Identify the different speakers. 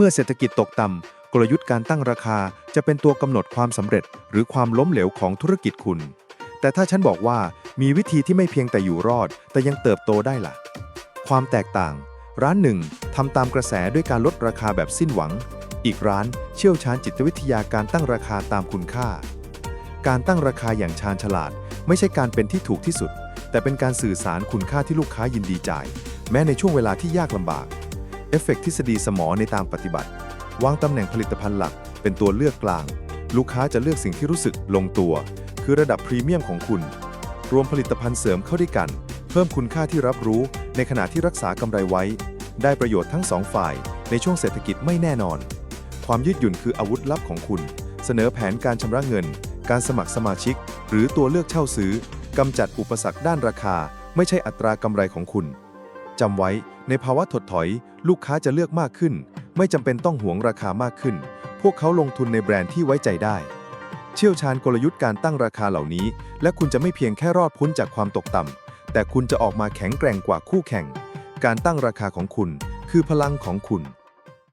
Speaker 1: เมื่อเศรษฐกิจตกต่ำกลยุทธ์การตั้งราคาจะเป็นตัวกำหนดความสำเร็จ หรือความล้มเหลวของธุรกิจคุณ แต่ถ้าฉันบอกว่ามีวิธีที่ไม่เพียงแต่อยู่รอด แต่ยังเติบโตได้ล่ะ ความแตกต่าง ร้านหนึ่งทำตามกระแสด้วยการลดราคาแบบสิ้นหวัง อีกร้านเชี่ยวชาญจิตวิทยาการตั้งราคาตามคุณค่า การตั้งราคาอย่างชาญฉลาด ไม่ใช่การเป็นที่ถูกที่สุด แต่เป็นการสื่อสารคุณค่าที่ลูกค้ายินดีจ่าย แม้ในช่วงเวลาที่ยากลำบาก เอฟเฟกต์ทฤษฎีสมอในตามปฏิบัติ วางตำแหน่งผลิตภัณฑ์หลัก เป็นตัวเลือกกลาง ลูกค้าจะเลือกสิ่งที่รู้สึกลงตัว คือระดับพรีเมียมของคุณ รวมผลิตภัณฑ์เสริมเข้าด้วยกัน เพิ่มคุณค่าที่รับรู้ ในขณะที่รักษากำไรไว้ ได้ประโยชน์ทั้งสองฝ่าย ในช่วงเศรษฐกิจไม่แน่นอน ความยืดหยุ่นคืออาวุธลับของคุณ เสนอแผนการชำระเงิน การสมัครสมาชิก หรือตัวเลือกเช่าซื้อกำจัดอุปสรรคด้านราคา ไม่ใช่อัตรากำไรของคุณ จำไว้ในภาวะถดถอย ลูกค้าจะเลือกมากขึ้น ไม่จำเป็นต้องหวงราคามากขึ้น พวกเขาลงทุนในแบรนด์ที่ไว้ใจได้ เชี่ยวชาญกลยุทธ์การตั้งราคาเหล่านี้ และคุณจะไม่เพียงแค่รอดพ้นจากความตกต่ำแต่คุณจะออกมาแข็งแกร่งกว่าคู่แข่ง การตั้งราคาของคุณ คือพลังของคุณ